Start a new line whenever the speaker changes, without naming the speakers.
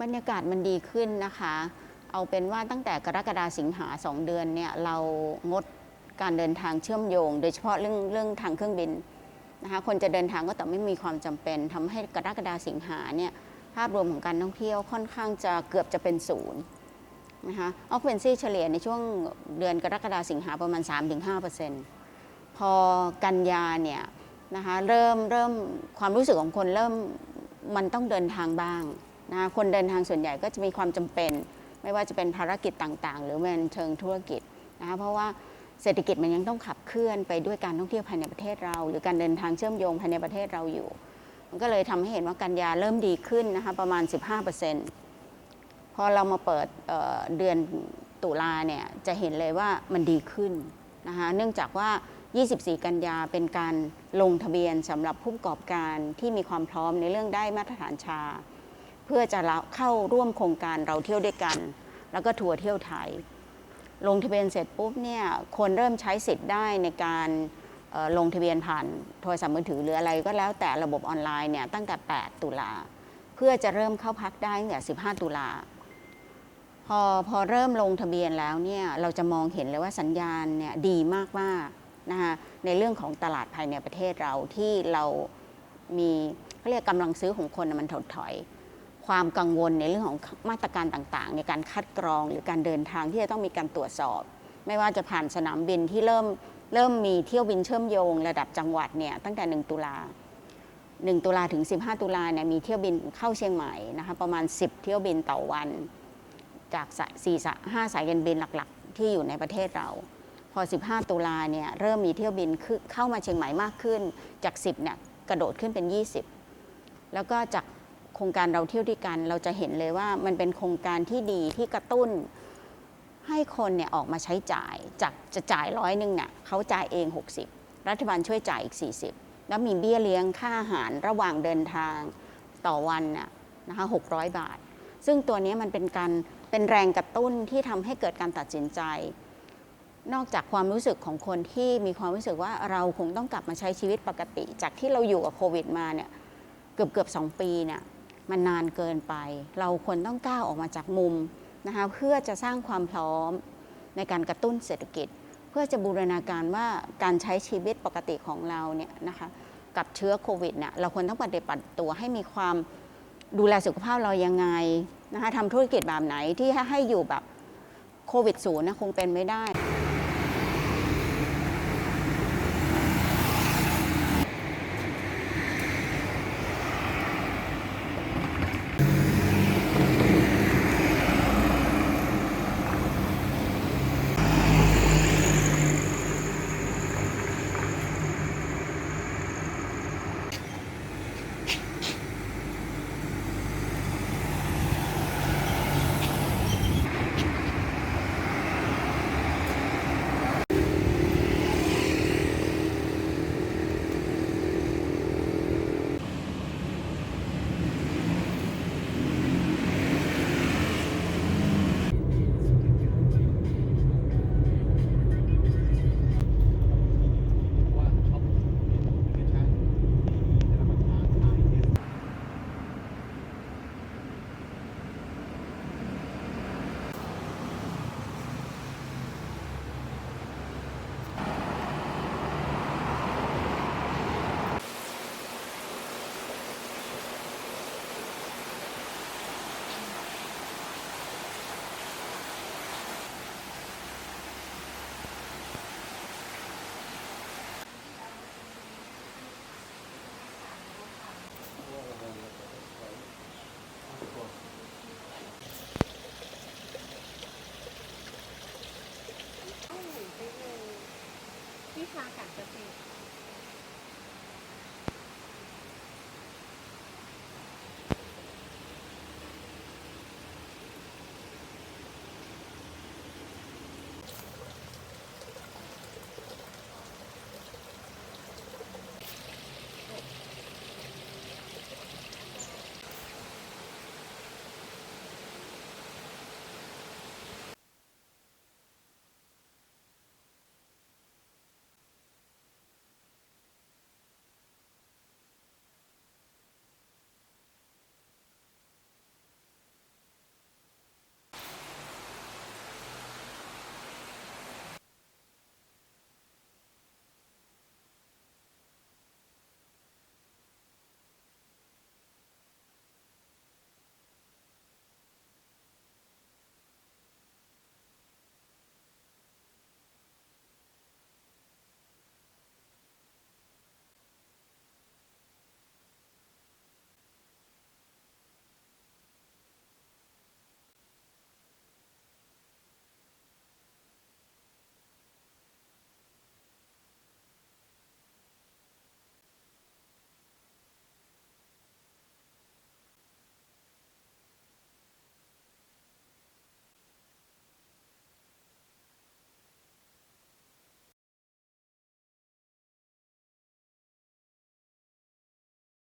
บรรยากาศมันดีขึ้นนะคะ เอาเป็นว่าตั้งแต่กรกฎาสิงหาสองเดือนเนี่ยเรางดการเดินทางเชื่อมโยง โดยเฉพาะเรื่องเรื่องทางเครื่องบินนะคะคนจะเดินทางก็แต่ไม่มีความจำเป็นทำให้กรกฎาสิงหาเนี่ยภาพรวมของการท่องเที่ยวค่อนข้างจะเกือบจะเป็นศูนย์นะคะออกเ n นซี่เฉลี่ยในช่วงเดือนกรกฎาสิงหาประมาณ 3-5%พอกันยาเนี่ยนะคะเริ่มเริ่มความรู้สึกของคนเริ่มมันต้องเดินทางบ้าง นะคนเดินทางส่วนใหญ่ก็จะมีความจำเป็น ไม่ว่าจะเป็นภารกิจต่างๆ หรือเป็นเชิงธุรกิจนะคะเพราะว่าเศรษฐกิจมันยังต้องขับเคลื่อนไปด้วยการท่องเที่ยวภายในประเทศเรา หรือการเดินทางเชื่อมโยงภายในประเทศเราอยู่ มันก็เลยทำให้เห็นว่ากันยาเริ่มดีขึ้นนะคะประมาณ 15%พอเรามาเปิดเเดือนตุลาเนี่ยจะเห็นเลยว่ามันดีขึ้นนะคะเนื่องจากว่า 24 กันยาเป็นการลงทะเบียนสำหรับผู้ประกอบการที่มีความพร้อมในเรื่องได้มาตรฐานชา เพื่อจะเข้าร่วมโครงการเราเที่ยวด้วยกัน แล้วก็ทัวร์เที่ยวไทย ลงทะเบียนเสร็จปุ๊บเนี่ยคนเริ่มใช้สิทธิ์ได้ในการลงทะเบียนผ่านโทรศัพท์มือถือหรืออะไรก็แล้วแต่ระบบออนไลน์เนี่ยตั้งแต่ 8 ตุลาเพื่อจะเริ่มเข้าพักได้ตั้งแต่15 ตุลาพอพอเริ่มลงทะเบียนแล้วเนี่ยเราจะมองเห็นเลยว่าสัญญาณเนี่ยดีมากๆนะคะในเรื่องของตลาดภายในประเทศเราที่เรามีเขาเรียกกำลังซื้อของคนมันถดถอย ความกังวลในเรื่องของมาตรการต่างๆ ในการคัดกรองหรือการเดินทางที่จะต้องมีการตรวจสอบ ไม่ว่าจะผ่านสนามบินที่เริ่มเริ่มมีเที่ยวบินเชื่อมโยงระดับจังหวัดเนี่ยตั้งแต่ 1 ตุลา1 ตุลาถึง 15 ตุลาเนี่ยมีเที่ยวบินเข้าเชียงใหม่นะคะประมาณ 10 เที่ยวบินต่อวัน จากสายสี่สายห้าสายการบินหลักๆ ที่อยู่ในประเทศเรา พอ 15 ตุลาเนี่ยเริ่มมีเที่ยวบินเข้ามาเชียงใหม่มากขึ้น จาก 10เนี่ยกระโดดขึ้นเป็น 20 แล้วก็จาก โครงการเราเที่ยวด้วยกัน เราจะเห็นเลยว่ามันเป็นโครงการที่ดีที่กระตุ้น ให้คนเนี่ยออกมาใช้จ่ายจากจะจ่ายร้อยหนึ่งเนี่ยเขาจ่ายเอง 60 รัฐบาลช่วยจ่ายอีก 40 แล้วมีเบี้ยเลี้ยงค่าอาหารระหว่างเดินทางต่อวันน่ะนะคะ600 บาท ซึ่งตัวนี้มันเป็นการเป็นแรงกระตุ้นที่ทำให้เกิดการตัดสินใจ นอกจากความรู้สึกของคนที่มีความรู้สึกว่าเราคงต้องกลับมาใช้ชีวิตปกติ จากที่เราอยู่กับโควิดมาเนี่ยเกือบเกือบสองปีเนี่ย มันนานเกินไป เราควรต้องก้าวออกมาจากมุมนะคะเพื่อจะสร้างความพร้อมในการกระตุ้นเศรษฐกิจ เพื่อจะบูรณาการว่าการใช้ชีวิตปกติของเราเนี่ยนะคะกับเชื้อโควิดเนี่ยเราควรต้องปฏิบัติตัวให้มีความดูแลสุขภาพเรายังไงนะคะทำธุรกิจแบบไหนที่ให้อยู่แบบโควิดศูนย์นะคงเป็นไม่ได้
ทา
งการเกษตร